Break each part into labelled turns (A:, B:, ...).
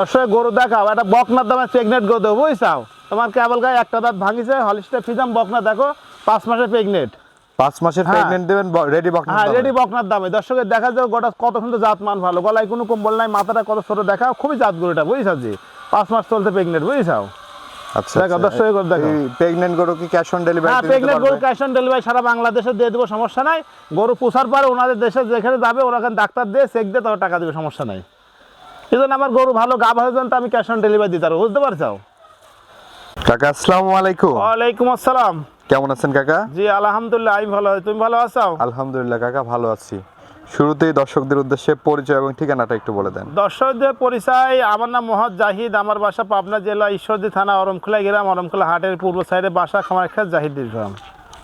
A: অবশ্যই গরু দেখাও একটা বকনার দামে প্রেগনেন্ট গরু দেবো বুঝছাও? তোমার কেবল গায়ে একটা দাঁত ভাঙিছে হলিস্টে ফিজাম বকনা দেখো পাঁচ মাসের প্রেগনেন্ট
B: পাঁচ মাসের
A: হ্যাঁ।
B: প্রেগনেন্ট দেবেন রেডি বকনা
A: হ্যাঁ রেডি বকনার দামে। দর্শকের দেখা গোটা কত সুন্দর জাত মান ভালো। গলায় কোনো কম্বল নাই মাথাটা কত ছোট দেখা খুবই জাত গরুটা বুঝছাও জি? পাঁচ মাস চলতে প্রেগনেন্ট বুঝছাও?
B: আচ্ছা
A: দেখো, দর্শকের গরু দেখো।
B: প্রেগনেন্ট গরু কি ক্যাশ অন ডেলিভারি
A: হ্যাঁ প্রেগনেন্ট গরু ক্যাশ অন ডেলিভারি সারা বাংলাদেশে দিয়ে দেবো সমস্যা নাই। গরু পোষার পরে ওনাদের দেশে যেখানে যাবে ওরা ডাক্তার দিয়ে চেক দিয়ে তবে টাকা দেবে সমস্যা নাই। এই জন্য আমার গরু ভালো হয়ে যান তো আমি ক্যাশ অন ডেলিভারি দিতে পারব বুঝতে পারছ?
B: কাকা আসসালামু আলাইকুম।
A: ওয়ালাইকুম আসসালাম।
B: কেমন আছেন কাকা?
A: জি আলহামদুলিল্লাহ আমি ভালো আছি। তুমি ভালো আছো?
B: আলহামদুলিল্লাহ কাকা ভালো আছি। শুরুতেই দর্শকদের উদ্দেশ্যে পরিচয় এবং ঠিকানাটা একটু বলে দেন।
A: দর্শকদের পরিচয় আমার নাম মোহাম্মদ জাহিদ আমার বাসা পাবনা জেলা ঈশ্বরদী থানা অরমখোলা গ্রাম অরমখোলা হাটের পূর্ব সাইডে বাসা খামার জাহিদ গ্রাম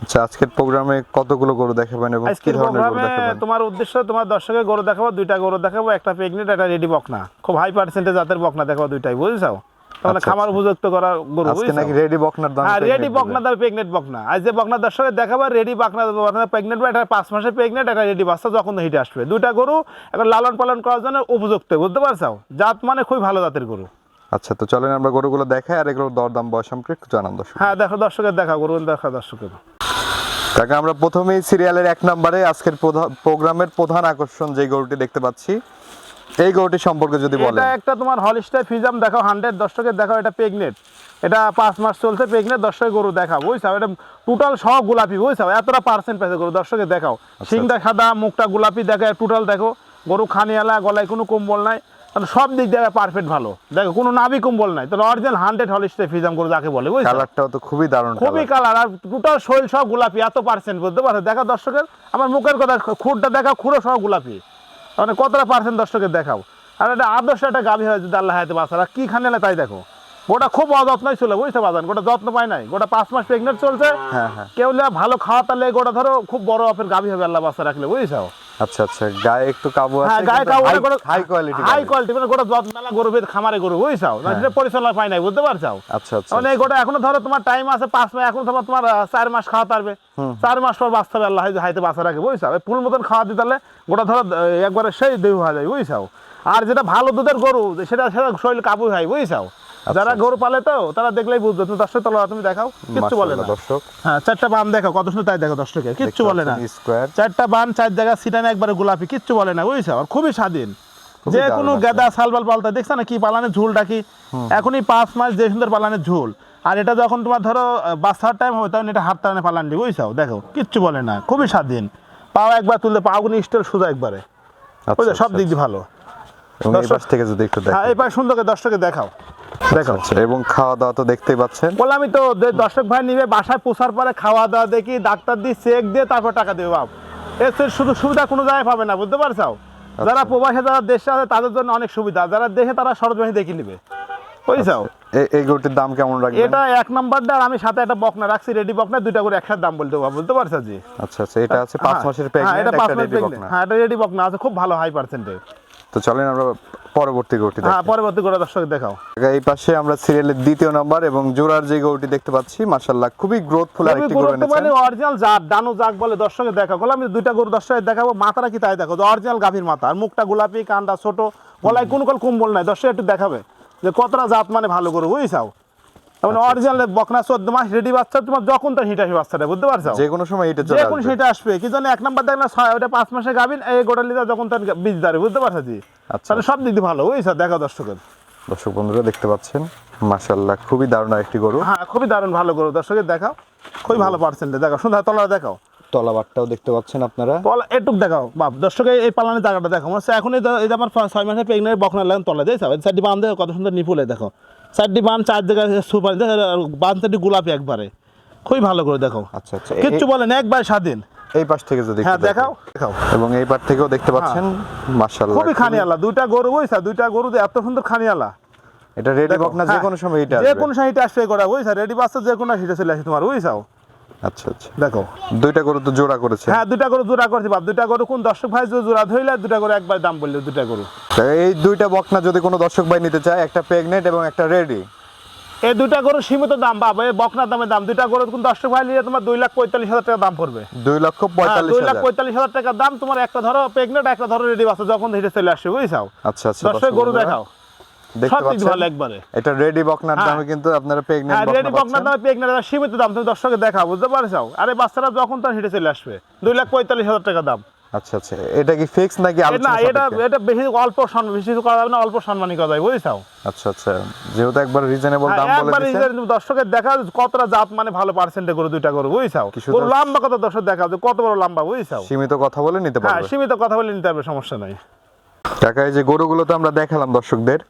B: আচ্ছা আজকের প্রোগ্রামে কতগুলো গরু দেখাবেন এবং কি ধরনের গরু দেখাবেন?
A: তোমার উদ্দেশ্য তোমার দর্শকের গরু দেখাবো দুইটা গরু দেখাবো একটা প্রেগনেন্ট একটা রেডি বকনা। খুব হাই পার্সেন্টেজ জাতের বকনা দেখাবো দুইটাই বুঝছ? তাহলে
B: আচ্ছা,
A: খামার উপযুক্ত করা গরু
B: আজকে নাকি রেডি বকনার দাম
A: হ্যাঁ রেডি বকনা দাবে প্রেগনেন্ট বকনা। আজ যে বকনা দর্শকের দেখাবো রেডি বকনা বকনা প্রেগনেন্ট বা এটা পাঁচ মাসের প্রেগনেন্ট একটা রেডি বাচ্চা যখন হিটে আসবে। দুইটা গরু এখন লালন পালন করার জন্য উপযুক্ত বুঝতে পারছ? জাত মানে খুবই ভালো জাতের গরু।
B: আচ্ছা তো চলেন আমরা গরুগুলো দেখাই আর এগুলোর দরদাম বয়স সম্পর্কে একটু জানান দর্শক
A: হ্যাঁ দেখো দর্শকের দেখা গরু দেখা দর্শকের
B: কাকা আমরা প্রথমেই সিরিয়ালের এক নম্বরে আজকের প্রোগ্রামের প্রধান আকর্ষণ যে গরুটি দেখতে পাচ্ছি এই গরুটি সম্পর্কে যদি বলেন।
A: এটা একটা তোমার হলিস্টার ফিজাম দেখো হান্ড্রেড দর্শকের দেখো এটা প্রেগনেন্ট এটা পাঁচ মাস চলছে প্রেগনেন্ট দর্শকের গরু দেখাও বুঝছ? এটা টোটাল সব গোলাপি বুঝছ? এতটা পার্সেন্ট পেয়েছে গরু দর্শকের দেখাও। সিংটা সাদা মুখটা গোলাপি দেখো টোটাল দেখো। গরু খানিয়ালা গলায় কোনো কম্বল নাই। তাহলে সব দিক দিয়ে পারফেক্ট ভালো। দেখো কোনো নাভি কম্বল নাই। তাহলে অরিজিনাল হান্ড্রেড হলিস্টার ফিজাম গরু যাকে বলে বুঝছ?
B: কালারটাও তো খুবই দারুণ
A: খুবই
B: কালার
A: আর টোটাল শরীর সব গোলাপি এত পার্সেন্ট বুঝতে পারছ? দেখা দর্শকের আমার মুখের কথা খুঁটটা দেখা খুঁড়ো সব গোলাপি। মানে কতটা পার্সেন্ট দর্শকের দেখাও। আর এটা আদর্শ একটা গাভী হয় যদি আল্লাহ হাতে বাসারা কি খানে তাই দেখো। গোটা খুব অযত্নই ছিল বুঝতে পারছেন গোটা যত্ন পায় নাই। গোটা পাঁচ মাস প্রেগনেন্ট চলছে।
B: হ্যাঁ হ্যাঁ।
A: কেউ ভালো খাওয়া তাহলে গোটা ধরো খুব বড় অফের গাভী হবে আল্লাহ বাসা রাখলে বুঝছ?
B: আচ্ছা আচ্ছা। গায়ে একটু কাবু
A: হ্যাঁ
B: আছে
A: গায়ে গোটা
B: হাই কোয়ালিটি
A: হাই কোয়ালিটি মানে। গোটা মেলা গরু খামারে গরু বুঝছ না সেটা পরিচালনা পায় নাই বুঝতে পারছ
B: আচ্ছা আচ্ছা।
A: মানে গোটা এখনও ধরো তোমার টাইম আছে পাঁচ মাস এখন তোমার তোমার চার মাস খাওয়াতে পারবে। চার মাস পর বাঁচতে হবে আল্লাহ হাইতে বাঁচা রাখে বুঝছ এই ফুল মতন খাওয়া দিতে পারলে গোটা ধরো একবারে সেই দেহ হয়ে যায় বুঝছ আর যেটা ভালো দুধের গরু সেটা সেটা শরীর কাবু হয় বুঝছ যারা গরু পালে তো তারা দেখলেই বুঝবে। তুমি দর্শক তলা তুমি দেখাও। কিচ্ছু বলে না।
B: দর্শক।
A: হ্যাঁ চারটা বাম দেখো কত সুন্দর তাই দেখো দর্শকে। কিচ্ছু বলে না।
B: স্কোয়ার
A: চারটা বান চার জায়গা সিটানে একবারে গোলাপি কিচ্ছু বলে না। বুঝছ? আর খুবই স্বাধীন। যে কোনো। গেদা সালবাল পালতা দেখছ না কি পালানের ঝুলটা কি? এখনই পাঁচ মাস যে সুন্দর পালানের ঝুল। আর এটা যখন তোমার ধরো বাচ্চার টাইম হবে তখন এটা হাত টানে পালান দি বুঝছ? দেখো কিচ্ছু বলে না। খুবই স্বাধীন। পাও একবার তুললে পাগুনি স্টেল সোজা একবারে। বুঝছ সব দিক দিয়ে ভালো।
B: এই পাশ থেকে যদি একটু
A: হ্যাঁ এই পাশে সুন্দরকে দর্শকে দেখাও। দেখো
B: আচ্ছা এবং খাওয়া দাওয়া তো দেখতেই পাচ্ছেন।
A: বললামই তো দর্শক ভাই নিবে বাসায় পোষার পরে খাওয়া দাওয়া দেখি ডাক্তার দিয়ে চেক দিয়ে তারপর টাকা দেবে বাপ। এর শুধু সুবিধা কোনো জায়গায় পাবে না বুঝতে পারছ যারা প্রবাসে যারা দেশে আছে তাদের জন্য অনেক সুবিধা। যারা দেশে তারা সরজমানি দেখে নিবে। বুঝছ
B: এই- এই গরুটির দাম কেমন রাখবেন?
A: এটা এক নাম্বারটা আর আমি সাথে একটা বকনা রাখছি রেডি বকনা দুইটা করে একসাথে দাম বলতে পারব বুঝতে পারছ জি?
B: আচ্ছা আচ্ছা এটা আছে পাঁচ
A: হ্যাঁ,
B: মাসের
A: হ্যাঁ এটা পাঁচ
B: একটা
A: মাস
B: রেডি
A: pregnant। হ্যাঁ এটা রেডি বকনা আছে খুব ভালো হাই পার্সেন্টেজ
B: তো চলেন আমরা পরবর্তী গরুটি
A: হ্যাঁ পরবর্তী করে দর্শক দেখাও।
B: এই পাশে আমরা সিরিয়ালের দ্বিতীয় নাম্বার এবং জোড়ার যে গরুটি দেখতে পাচ্ছি মাশাআল্লাহ খুবই গ্রোথফুল আরেকটি গরু এনেছেন।
A: মানে অরিজিনাল জাত ডানু জাক বলে দর্শকে দেখাবো। আমি দুইটা গরু দর্শকে দেখাবো মাথাটা কি তাই দেখো অরিজিনাল গাভীর মাথা আর মুখটা গোলাপি কানটা ছোট গলায় কোন কল কুম্বল নাই। দর্শক একটু দেখাবে যে কতটা জাত মানে ভালো গরু বুঝছাও মানে
B: আচ্ছা,
A: অরিজিনাল বকনা চোদ্দ মাস রেডি বাচ্চা তোমার যখন তার হিট আসবে বাচ্চাটা বুঝতে পারছ?
B: যে কোনো সময় এটা
A: যে কোন
B: আসবে।
A: কি জানি এক নাম্বার দেখ না ছয় ওটা পাঁচ মাসে গাভিন এই গোটা যখন তার বীজ দাঁড়ে বুঝতে পারছ জি?
B: আচ্ছা।
A: সব দিক দিয়ে ভালো বুঝছ? দেখো দর্শকের।
B: দর্শক বন্ধুরা দেখতে পাচ্ছেন? মাশাআল্লাহ খুবই দারুণ একটি গরু।
A: হ্যাঁ খুবই দারুণ ভালো গরু। দর্শকের দেখাও খুবই ভালো পার্সেন্টে দেখো সুন্দর তলা দেখাও।
B: তলাবারটাও দেখতে পাচ্ছেন আপনারা।
A: তলা এটুক দেখাও। বাপ দর্শকে এই পালানের জায়গাটা দেখো মনে এখন এই যে- আমার ছয় মাসের প্রেগনেন্ট বকনা লাগান তলা বাম দেখো কত সুন্দর নিপুলে দেখো। চারটি বান চার জায়গায় সুপার বান চারটি গোলাপি একবারে। খুবই ভালো করে দেখো
B: আচ্ছা আচ্ছা
A: কিচ্ছু বলেন একবার স্বাধীন।
B: এই পাশ থেকে যদি
A: হ্যাঁ দেখাও দেখাও।
B: এবং এই পাশ থেকেও দেখতে পাচ্ছেন মাশাআল্লাহ
A: খুবই খানিয়ালা দুইটা গরু বুঝছা দুইটা গরু এত সুন্দর খানিয়ালা।
B: এটা রেডি বকনা যে
A: হ্যাঁ,
B: কোনো সময় এটা
A: যে কোনো সময় এটা আসবে করা বুঝছা? রেডি বাচ্চা যে কোনো চলে আসে তোমার বুঝছাও?
B: আচ্ছা আচ্ছা।
A: দেখো
B: দুইটা গরু তো জোড়া করেছে।
A: হ্যাঁ দুইটা গরু জোড়া করছি বাপ। দুইটা গরু কোন দর্শক ভাই জোড়া ধরলে দুইটা গরু একবার দাম বললে দুইটা গরু।
B: এই দুইটা বকনা যদি কোনো দর্শক ভাই নিতে চায় একটা প্রেগনেন্ট এবং একটা রেডি
A: এই দুইটা গরু সীমিত দাম বাবা এই বকনার দামের দাম। দুইটা গরু কোন দর্শক ভাই নিলে তোমার দুই লাখ পঁয়তাল্লিশ হাজার টাকা দাম পড়বে।
B: দুই লক্ষ
A: হ্যাঁ,
B: পঁয়তাল্লিশ
A: দুই লাখ পঁয়তাল্লিশ হাজার টাকার দাম। তোমার একটা ধরো প্রেগনেন্ট একটা ধরো রেডি বাচ্চা যখন হিটে চলে আসবে বুঝছাও
B: আচ্ছা আচ্ছা
A: দর্শক গরু দেখাও।
B: দেখতে পাচ্ছেন?
A: ভালো একবারে।
B: এটা রেডি বকনার
A: হ্যাঁ।
B: দামে কিন্তু আপনারা প্রেগনেন্ট
A: হ্যাঁ রেডি
B: বকনা
A: বকনা দামে পেগনার দাম সীমিত দাম তুমি দর্শকে দেখা বুঝতে পারছ? আরে বাচ্চারা যখন তখন হেঁটে চলে আসবে দুই লাখ পঁয়তাল্লিশ হাজার টাকা দাম।
B: আচ্ছা আচ্ছা এটা কি ফিক্স নাকি
A: এ না এটা এটা বেশি অল্প সম্মান বেশি করা যাবে না অল্প সম্মানই করা যাবে বুঝছ
B: আচ্ছা আচ্ছা যেহেতু একবার রিজনেবল দাম বলে
A: একবার
B: দিয়েছেন
A: দর্শকের দেখা কতটা জাত মানে ভালো পার্সেন্টে করে দুইটা করে বুঝছাও? লম্বা কত দর্শক দেখা যে কত বড় লম্বা বুঝছাও?
B: সীমিত কথা বলে নিতে
A: হ্যাঁ
B: পারবে।
A: সীমিত কথা বলে নিতে হবে সমস্যা নাই।
B: এই যে গরুগুলো তো আমরা দেখালাম দর্শকদের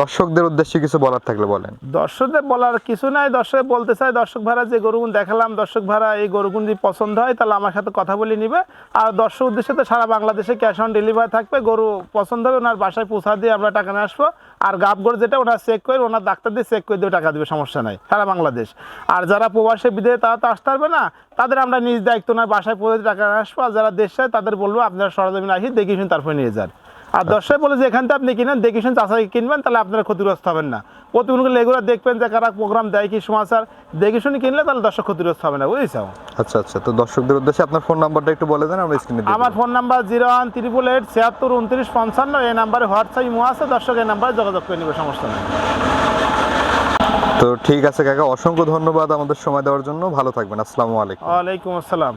B: দর্শকদের উদ্দেশ্যে কিছু বলার থাকলে বলেন।
A: দর্শকদের বলার কিছু নাই, দর্শক বলতে চাই দর্শক ভাড়া যে গরুগুন দেখালাম, দর্শক ভাড়া এই গরুগুন যদি পছন্দ হয়, তাহলে আমার সাথে কথা বলে নিবে। আর দর্শক উদ্দেশ্যে তো সারা বাংলাদেশে ক্যাশ অন ডেলিভারি থাকবে, গরু পছন্দ হবে, ওনার বাসায় পৌঁছা দিয়ে আমরা টাকা নিয়ে আসব। আর গাব গরু যেটা, ওনার চেক করে, ওনার ডাক্তার দিয়ে চেক করে দিয়ে টাকা দেবে, সমস্যা নাই, সারা বাংলাদেশ। আর যারা প্রবাসে বিদেশে তারা তো আসতে পারবে না। তাদের আমরা নিজ দায়িত্ব ওনার বাসায় পৌঁছে টাকা নিয়ে আসব। আর যারা দেশে তাদের বলব, আপনারা সরজমিন আসি, দেখে শুনে তারপরে নিয়ে যান। আর দর্শক বলে যে এখান থেকে আপনি কিনেন দেখে শুনে চাষাই কিনবেন তাহলে আপনারা ক্ষতিগ্রস্ত হবেন না। প্রতিদিন এগুলো দেখবেন যে কারা প্রোগ্রাম দেয় কি সমাচার দেখে শুনে কিনলে তাহলে দর্শক ক্ষতিগ্রস্ত হবে না বুঝেছ?
B: আচ্ছা আচ্ছা তো দর্শকদের উদ্দেশ্যে আপনার ফোন নাম্বারটা একটু বলে দেন আমরা স্ক্রিনে
A: আমার phone number zero one triple eight ছিয়াত্তর উনত্রিশ পঞ্চান্ন এই নাম্বারে হোয়াটসঅ্যাপ ইমো আছে দর্শক এই নাম্বারে যোগাযোগ করে নেবে সমস্যা নেই।
B: তো ঠিক আছে কাকা অসংখ্য ধন্যবাদ আমাদের সময় দেওয়ার জন্য ভালো থাকবেন আসসালামু আলাইকুম।
A: ওয়ালাইকুম আসসালাম।